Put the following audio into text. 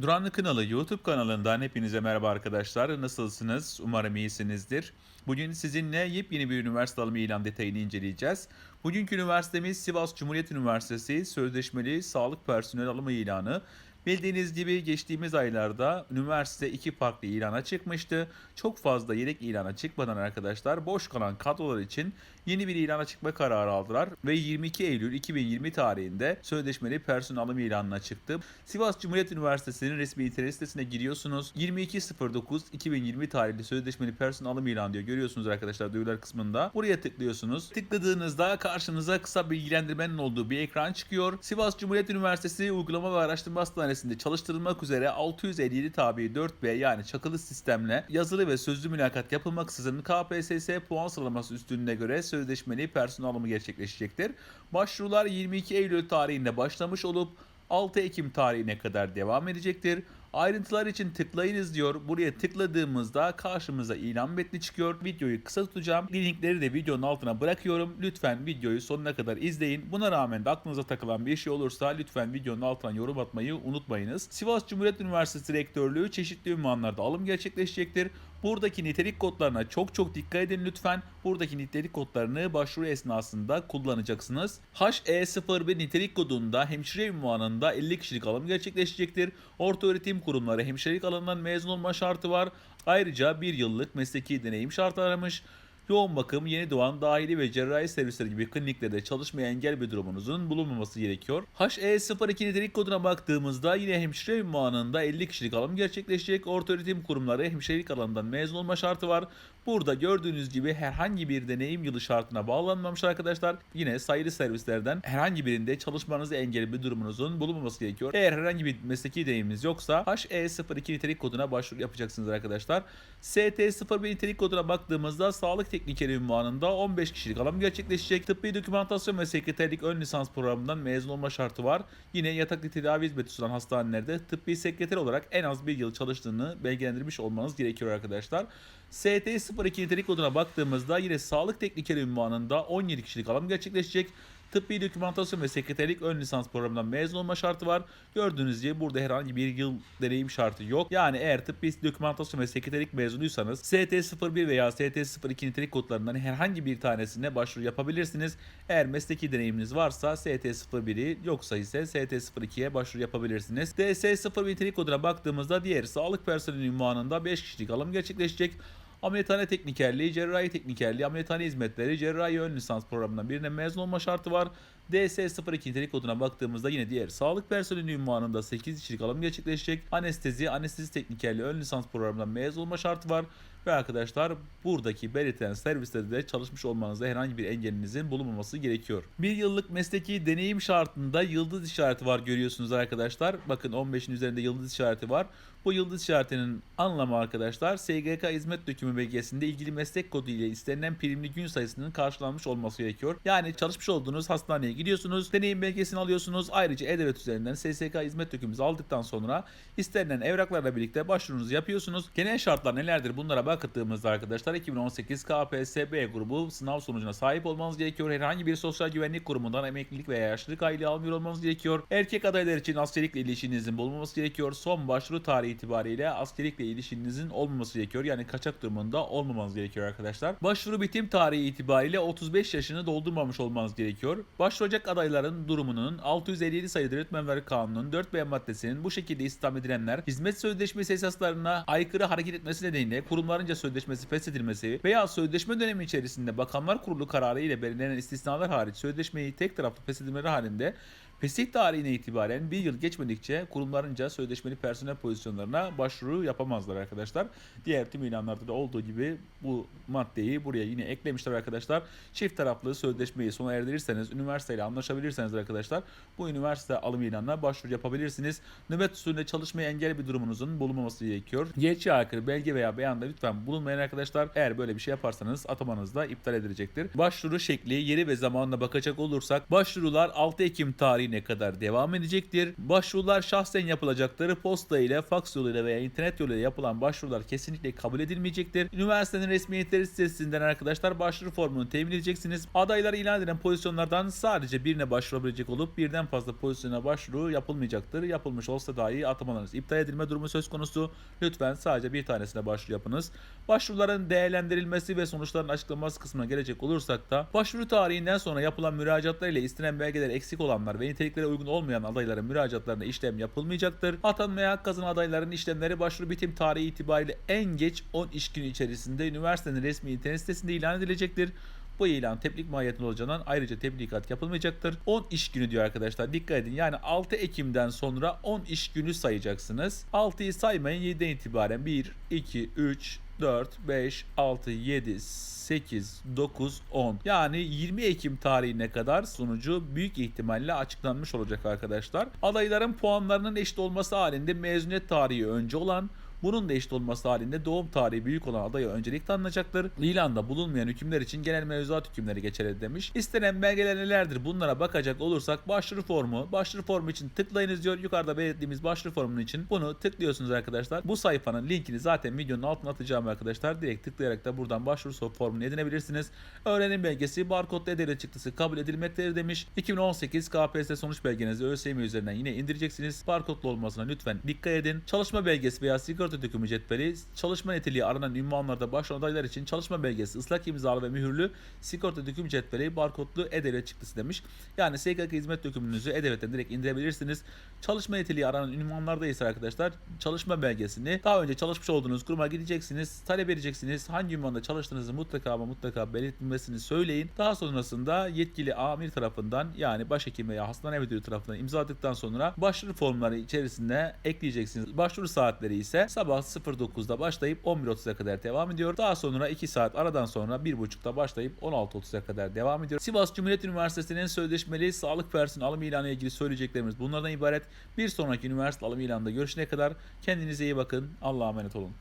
Duranlı Kınalı YouTube kanalından hepinize merhaba arkadaşlar. Nasılsınız? Umarım iyisinizdir. Bugün sizinle yepyeni bir üniversite alımı ilan detayını inceleyeceğiz. Bugünkü üniversitemiz Sivas Cumhuriyet Üniversitesi Sözleşmeli Sağlık Personel Alımı ilanı. Bildiğiniz gibi geçtiğimiz aylarda üniversite iki farklı ilana çıkmıştı. Çok fazla yedek ilana çıkmadan arkadaşlar boş kalan kadrolar için yeni bir ilana çıkma kararı aldılar ve 22 Eylül 2020 tarihinde sözleşmeli personel alım ilanına çıktı. Sivas Cumhuriyet Üniversitesi'nin resmi internet sitesine giriyorsunuz. 22.09.2020 tarihli sözleşmeli personel alım ilanı diyor. Görüyorsunuz arkadaşlar duyurular kısmında. Buraya tıklıyorsunuz. Tıkladığınızda karşınıza kısa bilgilendirmenin olduğu bir ekran çıkıyor. Sivas Cumhuriyet Üniversitesi Uygulama ve Araştırma Hastanesi'nde çalıştırılmak üzere 657 tabi 4B yani çakılı sistemle yazılı ve sözlü mülakat yapılmaksızın KPSS puan sıralaması üstünlüğüne göre sözleşmeli personel alımı gerçekleşecektir. Başvurular 22 Eylül tarihinde başlamış olup 6 Ekim tarihine kadar devam edecektir. Ayrıntılar için tıklayınız diyor. Buraya tıkladığımızda karşımıza ilan metni çıkıyor. Videoyu kısa tutacağım. Linkleri de videonun altına bırakıyorum. Lütfen videoyu sonuna kadar izleyin. Buna rağmen de aklınıza takılan bir şey olursa lütfen videonun altına yorum atmayı unutmayınız. Sivas Cumhuriyet Üniversitesi Rektörlüğü çeşitli ünvanlarda alım gerçekleşecektir. Buradaki nitelik kodlarına çok çok dikkat edin lütfen. Buradaki nitelik kodlarını başvuru esnasında kullanacaksınız. HE01 nitelik kodunda hemşire ünvanında 50 kişilik alım gerçekleşecektir. Orta öğretim kurumları hemşirelik alanından mezun olma şartı var. Ayrıca bir yıllık mesleki deneyim şartı aramış. Yoğun bakım, yeni doğan, dahili ve cerrahi servisleri gibi kliniklerde çalışmaya engel bir durumunuzun bulunmaması gerekiyor. HE02 nitelik koduna baktığımızda yine hemşire ünvanında 50 kişilik alım gerçekleşecek. Orta öğretim kurumları hemşirelik alanından mezun olma şartı var. Burada gördüğünüz gibi herhangi bir deneyim yılı şartına bağlanmamış arkadaşlar. Yine sayılı servislerden herhangi birinde çalışmanızı engel bir durumunuzun bulunmaması gerekiyor. Eğer herhangi bir mesleki deneyiminiz yoksa HE02 nitelik koduna başvuru yapacaksınız arkadaşlar. ST01 nitelik koduna baktığımızda sağlık teknikeri ünvanında 15 kişilik alım gerçekleşecek. Tıbbi dokümantasyon ve sekreterlik ön lisans programından mezun olma şartı var. Yine yataklı tedavi hizmeti sunan hastanelerde tıbbi sekreter olarak en az bir yıl çalıştığını belgelendirmiş olmanız gerekiyor arkadaşlar. ST02 nitelik koduna baktığımızda yine sağlık teknikeri ünvanında 17 kişilik alım gerçekleşecek. Tıbbi dokümantasyon ve sekreterlik ön lisans programından mezun olma şartı var. Gördüğünüz gibi burada herhangi bir yıl deneyim şartı yok. Yani eğer tıbbi dokümantasyon ve sekreterlik mezunuysanız ST01 veya ST02 nitelik kodlarından herhangi bir tanesine başvuru yapabilirsiniz. Eğer mesleki deneyiminiz varsa ST01'i yoksa ise ST02'ye başvuru yapabilirsiniz. DS01 nitelik koduna baktığımızda diğer sağlık personeli ünvanında 5 kişilik alım gerçekleşecek. Ameliyathane teknikerliği, cerrahi teknikerliği, ameliyathane hizmetleri, cerrahi ön lisans programından birine mezun olma şartı var. DS02 nitelik koduna baktığımızda yine diğer sağlık personeli ünvanında 8 kişilik alım gerçekleşecek. Anestezi, anestezi teknikerliği ön lisans programından mezun olma şartı var. Ve arkadaşlar buradaki belirtilen servislerde de çalışmış olmanızda herhangi bir engelinizin bulunmaması gerekiyor. Bir yıllık mesleki deneyim şartında yıldız işareti var görüyorsunuz arkadaşlar. Bakın 15'in üzerinde yıldız işareti var. Bu yıldız işaretinin anlamı arkadaşlar SGK hizmet dökümü belgesinde ilgili meslek kodu ile istenilen primli gün sayısının karşılanmış olması gerekiyor. Yani çalışmış olduğunuz hastaneye gidiyorsunuz, deneyim belgesini alıyorsunuz. Ayrıca E-Devlet üzerinden SSK hizmet dökümünüzü aldıktan sonra istenilen evraklarla birlikte başvurunuzu yapıyorsunuz. Genel şartlar nelerdir bunlara baktığımızda arkadaşlar 2018 KPSS-B grubu sınav sonucuna sahip olmanız gerekiyor. Herhangi bir sosyal güvenlik kurumundan emeklilik veya yaşlılık aylığı almıyor olmanız gerekiyor. Erkek adaylar için askerlikle ilişkinizin bulunmaması gerekiyor. Son başvuru tarihi itibariyle askerlikle ilişkinizin olmaması gerekiyor. Yani kaçak durumunda olmamanız gerekiyor arkadaşlar. Başvuru bitim tarihi itibariyle 35 yaşını doldurmamış olmanız gerekiyor. Başvuracak adayların durumunun 657 sayılı Öğretmenler Kanunu'nun 4B maddesinin bu şekilde istihdam edilenler hizmet sözleşmesi esaslarına aykırı hareket etmesi nedeniyle kurumlarınca sözleşmesi feshedilmesi veya sözleşme dönemi içerisinde Bakanlar Kurulu kararı ile belirlenen istisnalar hariç sözleşmeyi tek taraflı feshedilmeleri halinde Fesih tarihine itibaren bir yıl geçmedikçe kurumlarınca sözleşmeli personel pozisyonlarına başvuru yapamazlar arkadaşlar. Diğer tüm ilanlarda da olduğu gibi bu maddeyi buraya yine eklemişler arkadaşlar. Çift taraflı sözleşmeyi sona erdirirseniz, üniversiteyle anlaşabilirseniz arkadaşlar bu üniversite alım ilanına başvuru yapabilirsiniz. Nöbet usulüyle çalışmaya engel bir durumunuzun bulunmaması gerekiyor. Gerçeğe aykırı belge veya beyanda lütfen bulunmayan arkadaşlar eğer böyle bir şey yaparsanız atamanız da iptal edilecektir. Başvuru şekli, yeri ve zamanına bakacak olursak başvurular 6 Ekim tarihinde tarihine kadar devam edecektir. Başvurular şahsen yapılacaktır. Posta ile, faks yoluyla veya internet yoluyla yapılan başvurular kesinlikle kabul edilmeyecektir. Üniversitenin resmi internet sitesinden arkadaşlar başvuru formunu temin edeceksiniz. Adaylar ilan edilen pozisyonlardan sadece birine başvurabilecek olup birden fazla pozisyona başvuru yapılmayacaktır. Yapılmış olsa dahi atamalarınız iptal edilme durumu söz konusu. Lütfen sadece bir tanesine başvuru yapınız. Başvuruların değerlendirilmesi ve sonuçların açıklanması kısmına gelecek olursak da başvuru tarihinden sonra yapılan müracaatlar ile istenen belgeler eksik olanlar ve niteliklere uygun olmayan adayların müracaatlarına işlem yapılmayacaktır. Atanmaya hak kazanan adayların işlemleri başvuru bitim tarihi itibariyle en geç 10 iş günü içerisinde üniversitenin resmi internet sitesinde ilan edilecektir. Bu ilan tebrik mahiyetinde olacağından ayrıca tebligat yapılmayacaktır. 10 iş günü diyor arkadaşlar. Dikkat edin. Yani 6 Ekim'den sonra 10 iş günü sayacaksınız. 6'yı saymayın 7'den itibaren 1, 2, 3, 4, 5, 6, 7, 8, 9, 10. Yani 20 Ekim tarihine kadar sonucu büyük ihtimalle açıklanmış olacak arkadaşlar. Adayların puanlarının eşit olması halinde mezuniyet tarihi önce olan bunun da eşit olması halinde doğum tarihi büyük olan adaya öncelik tanınacaktır. İlanda bulunmayan hükümler için genel mevzuat hükümleri geçerli demiş. İstenen belgeler nelerdir bunlara bakacak olursak başvuru formu. Başvuru formu için tıklayınız diyor. Yukarıda belirttiğimiz başvuru formunun için bunu tıklıyorsunuz arkadaşlar. Bu sayfanın linkini zaten videonun altına atacağım arkadaşlar. Direkt tıklayarak da buradan başvuru formunu edinebilirsiniz. Öğrenim belgesi barkodlu e-devlet çıktısı kabul edilmektedir demiş. 2018 KPSS sonuç belgenizi ÖSYM üzerinden yine indireceksiniz. Barkodlu olmasına lütfen dikkat edin. Çalışma belgesi veya sigorta dökümü cetveli, çalışma niteliği aranan ünvanlarda başvuran adaylar için çalışma belgesi, ıslak imzalı ve mühürlü sigorta döküm cetveli, barkodlu e-devlet çıktısı demiş. Yani SGK hizmet dökümünüzü e-devletten direkt indirebilirsiniz. Çalışma niteliği aranan ünvanlarda ise arkadaşlar çalışma belgesini daha önce çalışmış olduğunuz kuruma gideceksiniz, talep edeceksiniz. Hangi ünvanda çalıştığınızı mutlaka ama mutlaka belirtilmesini söyleyin. Daha sonrasında yetkili amir tarafından yani başhekim veya hastane müdürü tarafından imzaladıktan sonra başvuru formları içerisinde ekleyeceksiniz. Başvuru saatleri ise sabah 09'da başlayıp 11.30'a kadar devam ediyor. Daha sonra 2 saat aradan sonra 1.30'da başlayıp 16.30'a kadar devam ediyor. Sivas Cumhuriyet Üniversitesi'nin sözleşmeli sağlık personeli alım ilanı ile ilgili söyleyeceklerimiz bunlardan ibaret. Bir sonraki üniversite alım ilanında görüşene kadar kendinize iyi bakın. Allah'a emanet olun.